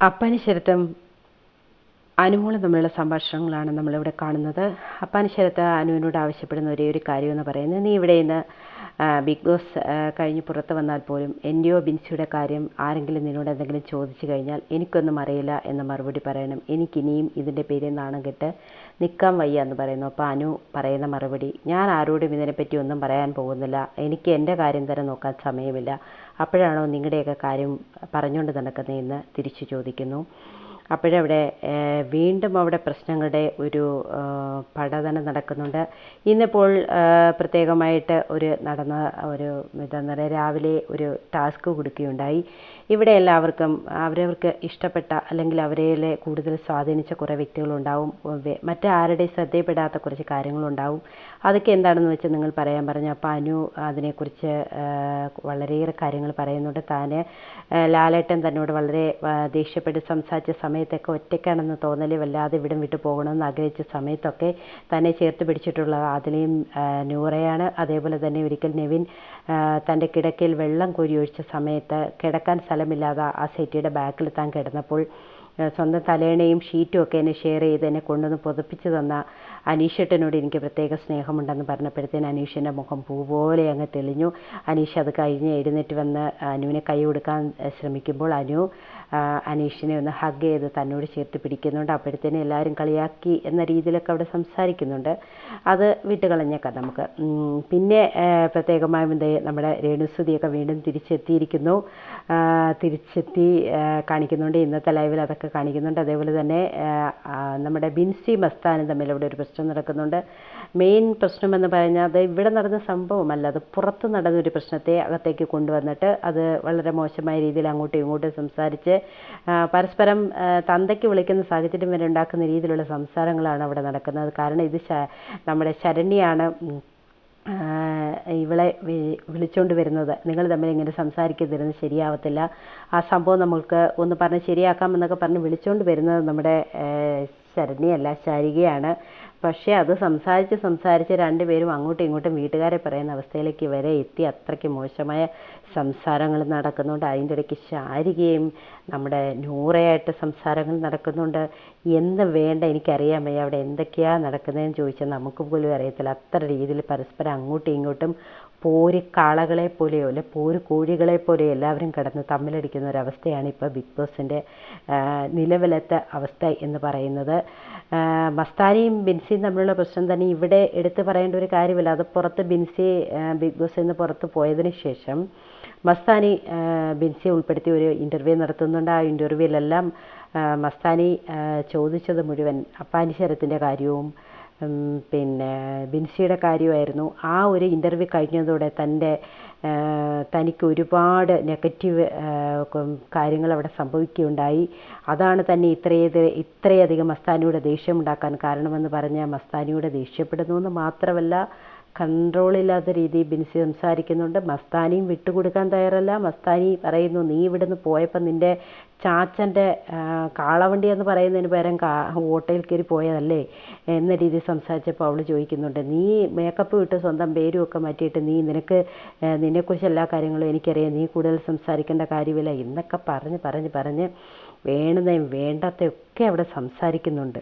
അപ്പാനിശരത്തും അനുമോളും തമ്മിലുള്ള സംഭാഷണങ്ങളാണ് നമ്മളിവിടെ കാണുന്നത്. അപ്പാനിശരത്ത് അനുവിനോട് ആവശ്യപ്പെടുന്ന ഒരേ ഒരു കാര്യമെന്ന് പറയുന്നത് നീ ഇവിടെ നിന്ന് ബിഗ് ബോസ് കഴിഞ്ഞ് പുറത്ത് വന്നാൽ പോലും എന്റെയോ ബിൻസിയുടെ കാര്യം ആരെങ്കിലും നിന്നോട് എന്തെങ്കിലും ചോദിച്ചു കഴിഞ്ഞാൽ എനിക്കൊന്നും അറിയില്ല എന്ന് മറുപടി പറയണം. എനിക്കിനിയും ഇതിന്റെ പേരിൽ നാണം കെട്ട് നിൽക്കാൻ വയ്യ എന്ന് പറയുന്നു. അപ്പോൾ അനു പറയുന്ന മറുപടി ഞാൻ ആരോടും ഇതിനെപ്പറ്റി ഒന്നും പറയാൻ പോകുന്നില്ല. എനിക്ക് എന്റെ കാര്യം തന്നെ നോക്കാൻ സമയമില്ല. അപ്പോഴാണോ നിങ്ങളുടെയൊക്കെ കാര്യം പറഞ്ഞുകൊണ്ട് നടക്കുന്നതെന്ന് തിരിച്ചു ചോദിക്കുന്നു. അപ്പോഴവിടെ വീണ്ടും അവിടെ പ്രശ്നങ്ങളുടെ ഒരു പഠനം നടക്കുന്നുണ്ട്. ഇന്നിപ്പോൾ പ്രത്യേകമായിട്ട് ഒരു നടന്ന ഒരു പറയുക രാവിലെ ഒരു ടാസ്ക് കൊടുക്കുകയുണ്ടായി. ഇവിടെ എല്ലാവർക്കും അവരവർക്ക് ഇഷ്ടപ്പെട്ട അല്ലെങ്കിൽ അവരെ കൂടുതൽ സ്വാധീനിച്ച കുറേ വ്യക്തികളുണ്ടാവും. മറ്റാരുടെ ശ്രദ്ധയിൽപ്പെടാത്ത കുറച്ച് കാര്യങ്ങളുണ്ടാവും. അതൊക്കെ എന്താണെന്ന് വെച്ചാൽ നിങ്ങൾ പറയാൻ പറഞ്ഞു. അപ്പോൾ അനു അതിനെക്കുറിച്ച് വളരെയേറെ കാര്യങ്ങൾ പറയുന്നുണ്ട്. താൻ ലാലേട്ടൻ തന്നോട് വളരെ ദേഷ്യപ്പെട്ട് സംസാരിച്ച സമയത്തൊക്കെ ഒറ്റയ്ക്കാണെന്ന് തോന്നൽ വല്ലാതെ ഇവിടം വിട്ടു പോകണമെന്ന് ആഗ്രഹിച്ച സമയത്തൊക്കെ തന്നെ ചേർത്ത് പിടിച്ചിട്ടുള്ള അതിലെയും നൂറയാണ്. അതേപോലെ തന്നെ ഒരിക്കൽ നെവിൻ തന്റെ കിടക്കയിൽ വെള്ളം കോരി ഒഴിച്ച സമയത്ത് കിടക്കാൻ സ്ഥലമില്ലാതെ ആ സെറ്റിയുടെ ബാക്കിൽ താൻ കിടന്നപ്പോൾ സ്വന്തം തലേണയും ഷീറ്റും ഒക്കെ എന്നെ ഷെയർ ചെയ്ത് എന്നെ കൊണ്ടുവന്ന് പുതപ്പിച്ച് തന്ന അനീഷേട്ടനോട് എനിക്ക് പ്രത്യേക സ്നേഹമുണ്ടെന്ന് പറഞ്ഞപ്പോഴത്തേന് അനീഷിന്റെ മുഖം പൂ പോലെ അങ്ങ് തെളിഞ്ഞു. അനീഷ് അത് കഴിഞ്ഞ് എഴുന്നേറ്റ് വന്ന് അനുവിനെ കൈ കൊടുക്കാൻ ശ്രമിക്കുമ്പോൾ അനു അനീഷിനെ ഒന്ന് ഹഗ് ചെയ്ത് തന്നോട് ചേർത്ത് പിടിക്കുന്നുണ്ട്. അപ്പോഴത്തേനും എല്ലാവരും കളിയാക്കി എന്ന രീതിയിലൊക്കെ അവിടെ സംസാരിക്കുന്നുണ്ട്. അത് വിട്ടുകളഞ്ഞേക്കാം നമുക്ക്. പിന്നെ പ്രത്യേകമായും നമ്മുടെ രേണുസുതിയൊക്കെ വീണ്ടും തിരിച്ചെത്തിയിരിക്കുന്നു. തിരിച്ചെത്തി കാണിക്കുന്നുണ്ട്. ഇന്നത്തെ ലൈവിൽ അതൊക്കെ കാണിക്കുന്നുണ്ട്. അതേപോലെ തന്നെ നമ്മുടെ ബിൻസി മസ്താനും തമ്മിൽ ഇവിടെ ഒരു പ്രശ്നം നടക്കുന്നുണ്ട്. മെയിൻ പ്രശ്നമെന്ന് പറഞ്ഞാൽ അത് ഇവിടെ നടന്ന സംഭവമല്ല. അത് പുറത്ത് നടന്നൊരു പ്രശ്നത്തെ അകത്തേക്ക് കൊണ്ടുവന്നിട്ട് അത് വളരെ മോശമായ രീതിയിൽ അങ്ങോട്ടും ഇങ്ങോട്ടും സംസാരിച്ച് പരസ്പരം തന്തയ്ക്ക് വിളിക്കുന്ന സാഹചര്യം വരെ ഉണ്ടാക്കുന്ന രീതിയിലുള്ള സംസാരങ്ങളാണ് അവിടെ നടക്കുന്നത്. കാരണം ഇത് നമ്മുടെ ശരണ്യാണ് ഇവളെ വിളിച്ചുകൊണ്ട് വരുന്നത്. നിങ്ങൾ തമ്മിൽ ഇങ്ങനെ സംസാരിക്കരുതെന്ന് ശരിയാവത്തില്ല. ആ സംഭവം നമുക്ക് ഒന്ന് പറഞ്ഞ് ശരിയാക്കാമെന്നൊക്കെ പറഞ്ഞ് വിളിച്ചുകൊണ്ട് വരുന്നത് നമ്മുടെ ശരണ്യല്ല ശാരികയാണ്. പക്ഷേ അത് സംസാരിച്ച് സംസാരിച്ച് രണ്ടുപേരും അങ്ങോട്ടും ഇങ്ങോട്ടും വീട്ടുകാരെ പറയുന്ന അവസ്ഥയിലേക്ക് വരെ എത്തി. അത്രയ്ക്ക് മോശമായ സംസാരങ്ങൾ നടക്കുന്നുണ്ട്. അതിന്റെ ഇടയ്ക്ക് ശാരികയും നമ്മുടെ നൂറയായിട്ട് സംസാരങ്ങൾ നടക്കുന്നുണ്ട്. എന്ന് വേണ്ട എനിക്കറിയാൻ വയ്യ. അവിടെ എന്തൊക്കെയാണ് നടക്കുന്നതെന്ന് ചോദിച്ചാൽ നമുക്ക് പോലും അറിയത്തില്ല. അത്ര രീതിയിൽ പരസ്പരം അങ്ങോട്ടും ഇങ്ങോട്ടും പോര് കാളകളെ പോലെയോ അല്ലെ പോര് കോഴികളെ പോലെയോ എല്ലാവരും കിടന്ന് തമ്മിലടിക്കുന്ന ഒരവസ്ഥയാണ് ഇപ്പോൾ ബിഗ് ബോസിന്റെ നിലവിലത്തെ അവസ്ഥ എന്ന് പറയുന്നത്. മസ്താനിയും ബിൻസിയും തമ്മിലുള്ള പ്രശ്നം തന്നെ ഇവിടെ എടുത്തു പറയേണ്ട ഒരു കാര്യമില്ല. അത് പുറത്ത് ബിൻസി ബിഗ് ബോസിൽ നിന്ന് പുറത്ത് പോയതിന് ശേഷം മസ്താനി ബിൻസിയെ ഉൾപ്പെടുത്തി ഒരു ഇന്റർവ്യൂ നടത്തുന്നുണ്ട്. ആ ഇന്റർവ്യൂവിലെല്ലാം മസ്താനി ചോദിച്ചത് മുഴുവൻ അപ്പാനിശരത്തിന്റെ കാര്യവും പിന്നെ ബിൻസിയുടെ കാര്യമായിരുന്നു. ആ ഒരു ഇന്റർവ്യൂ കഴിഞ്ഞതോടെ തന്റെ തനിക്ക് ഒരുപാട് നെഗറ്റീവ് കാര്യങ്ങൾ അവിടെ സംഭവിക്കുകയുണ്ടായി. അതാണ് തന്നെ ഇത്രയേത് ഇത്രയധികം മസ്താനിയുടെ ദേഷ്യമുണ്ടാക്കാൻ കാരണമെന്ന് പറഞ്ഞ മസ്താനിയുടെ ദേഷ്യപ്പെടുന്നു എന്ന് മാത്രമല്ല കൺട്രോളില്ലാത്ത രീതിയിൽ ബിൻസി സംസാരിക്കുന്നുണ്ട്. മസ്താനിയും വിട്ടുകൊടുക്കാൻ തയ്യാറല്ല. മസ്താനി പറയുന്നു നീ ഇവിടുന്ന് പോയപ്പോൾ നിന്റെ ചാച്ചന്റെ കാളവണ്ടി എന്ന് പറയുന്നതിന് പകരം കാ ഓട്ടോയിൽ കയറി പോയതല്ലേ? എന്ന രീതിയിൽ സംസാരിച്ചപ്പോൾ അവൾ ചോദിക്കുന്നുണ്ട് നീ മേക്കപ്പ് വിട്ട് സ്വന്തം പേരും ഒക്കെ മാറ്റിയിട്ട് നീ നിനക്ക് നിന്നെക്കുറിച്ച് എല്ലാ കാര്യങ്ങളും എനിക്കറിയാം. നീ കൂടുതൽ സംസാരിക്കേണ്ട കാര്യമില്ല. എന്നൊക്കെ പറഞ്ഞ് പറഞ്ഞ് പറഞ്ഞ് വേണുന്നതും വേണ്ടാത്തതൊക്കെ അവിടെ സംസാരിക്കുന്നുണ്ട്.